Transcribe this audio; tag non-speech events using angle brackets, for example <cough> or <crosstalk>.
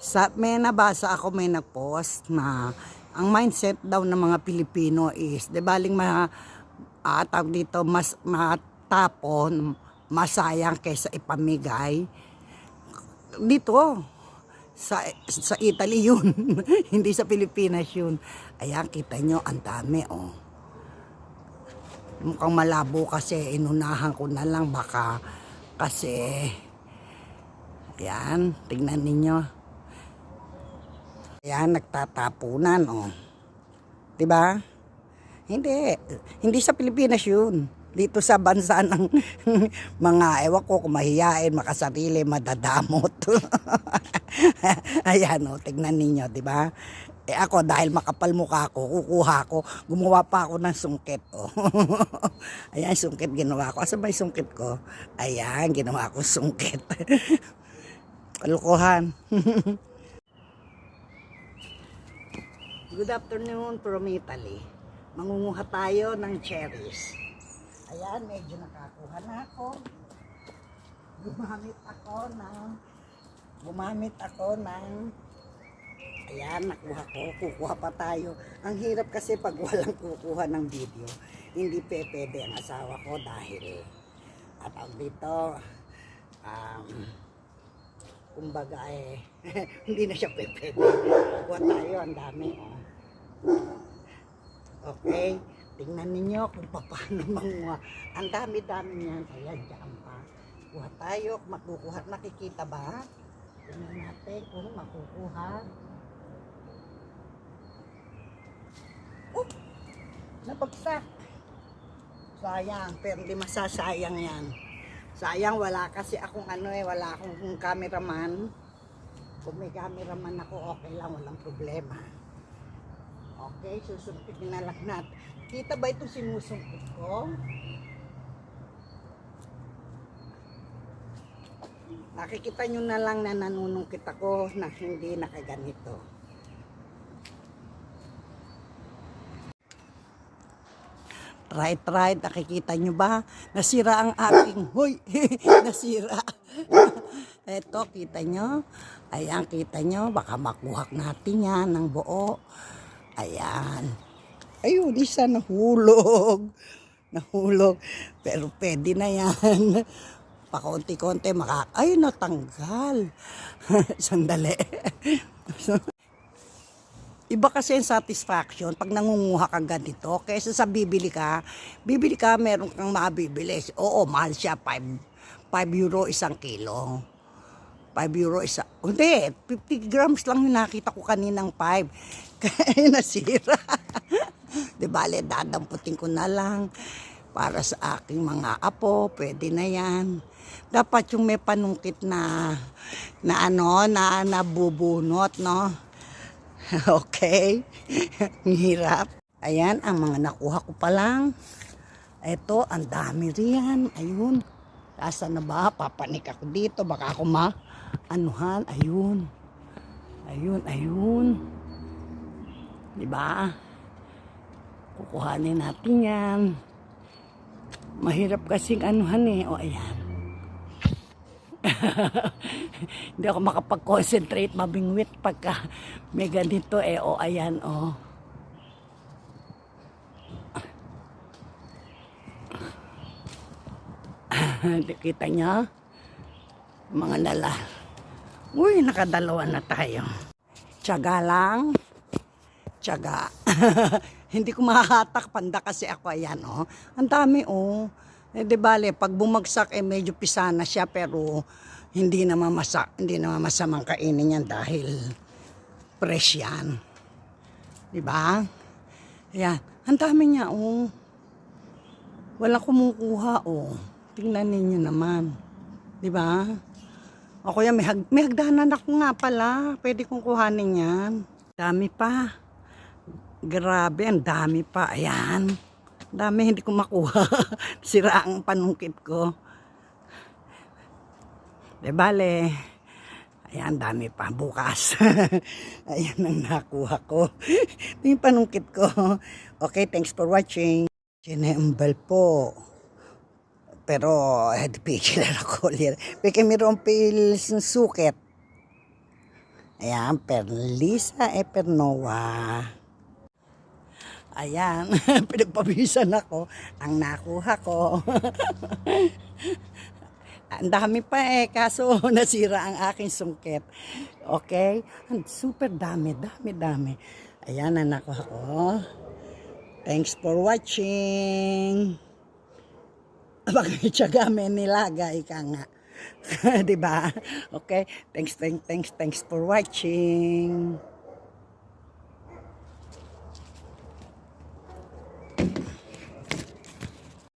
Sa, may nabasa ako, may nag-post na ang mindset daw ng mga Pilipino is, di baling ma, tawag dito, mas matapon, masayang kaysa ipamigay. Dito, sa, sa Italy <laughs> yun, hindi sa Pilipinas yun. Ayan, kita nyo, ang dami, oh. Mukhang malabo kasi, inunahan ko na lang, baka kasi, yan, tingnan ninyo. Yan, nagtatapunan, oh. 'Di ba? Hindi. Hindi sa Pilipinas yun. Dito sa bansa ng <laughs> mga, ewan ko, kung mahihain, makasarili, madadamot. <laughs> Ayan, oh, tignan ninyo, di ba? Eh ako, dahil makapal mukha ko, kukuha ko, gumawa pa ako ng sungkit, oh. <laughs> Ayan, sungkit ginawa ko. Asa ba sungkit ko? Ayan, ginawa ko sungkit. Kalukuhan. Good afternoon from Italy. Mangunguha tayo ng cherries. Ayan, medyo nakakuha na ako. Gumamit ako ng gumamit ako ng ayan, nakuha ko. Kukuha pa tayo. Ang hirap kasi pag walang kukuha ng video. Hindi pe pwede ang asawa ko dahil at dito um, kumbaga eh, <laughs> hindi na siya pwede. Kuha tayo, ang dami. Oh. Okay, tingnan ninyo kung paano <laughs> manguha. Ang dami-dami niyan. Ayan, dyan pa. Kuha tayo, makukuha. Nakikita ba? Tingnan natin kung makukuha. Oh, nabagsak. Sayang, pero hindi masasayang yan. Sayang, wala kasi akong ano eh, wala akong cameraman. Kung may cameraman ako, okay lang, walang problema. Okay, susumpitin na lang natin. Kita ba itong sinusumpit ko? Nakikita nyo na lang na nanunungkit ako na hindi nakaganito. Right, right. Nakikita nyo ba? Nasira ang aking, <laughs> huy, <laughs> nasira. <laughs> Eto, kita nyo? Ayan, kita nyo? Baka makuha natin yan ng buo. Ayan. Ayun, isa nahulog. Nahulog. Pero pwede na yan. Pakunti-kunti maka... Ay, natanggal. Sandali. Iba kasi yung satisfaction pag nangunguha ka ganito. Kaysa sa bibili ka, bibili ka, meron kang mabibili. Oo, mahal siya. 5, 5 euro isang kilo. 5 euro isa. Hindi, 50 grams lang yung nakita ko kaninang 5. <laughs> Kaya nasira. <laughs> Di bale, dadamputin ko na lang para sa aking mga apo. Pwede na yan. Dapat yung may panungkit na, na ano, na nabubunot, no? <laughs> okay. Ang hirap. Ayan, ang mga nakuha ko pa lang. Ito, ang dami riyan. Ayun. Asa na ba? Papanik ako dito. Baka ako ma... Anuhan. Ayun. Ayun, ayun. Diba? Kukuhanin natin yan. Mahirap kasing anuhan eh. O, ayan. <laughs> Hindi ako makapag-concentrate, mabingwit pagka may ganito eh. O, ayan, <laughs> o. Kita niya? Mga nala. Uy, nakadalawa na tayo. Tiyaga lang. Tiyaga. <laughs> Hindi ko mahahatak panda kasi ako ayan, oh. Ang dami, oh. Eh, di bale, pag bumagsak, eh, medyo pisana siya, pero hindi naman masak, hindi naman masamang kainin yan dahil fresh yan. Di ba? Ayan. Ang dami niya, oh. Wala kumukuha, oh. Tingnan ninyo naman. Di ba? Ako yan, may, hag, may hagdanan ako nga pala. Pwede kong kuhanin yan. Dami pa. Grabe, ang dami pa. Ayan. Dami, hindi ko makuha. <laughs> Sira ang panungkit ko. De bale. Ayan, dami pa. Bukas. <laughs> Ayan ang nakuha ko. Ito <laughs> yung panungkit ko. Okay, thanks for watching. Sinembal po. Pero, pikilan ako. Peke mayroong pils ng suket. Ayan, Perlisa Epernova. Ayan, <laughs> pinagpabisan ako. Ang nakuha ko. <laughs> Ang dami pa eh, kaso <laughs> nasira ang aking sungkit. Okay? Super dami, dami, dami. Ayan, ang nakuha ko. Thanks for watching. Pag-tsaga may nilaga, ika nga. 'Di ba? Okay? Thanks, thanks, thanks, thanks for watching.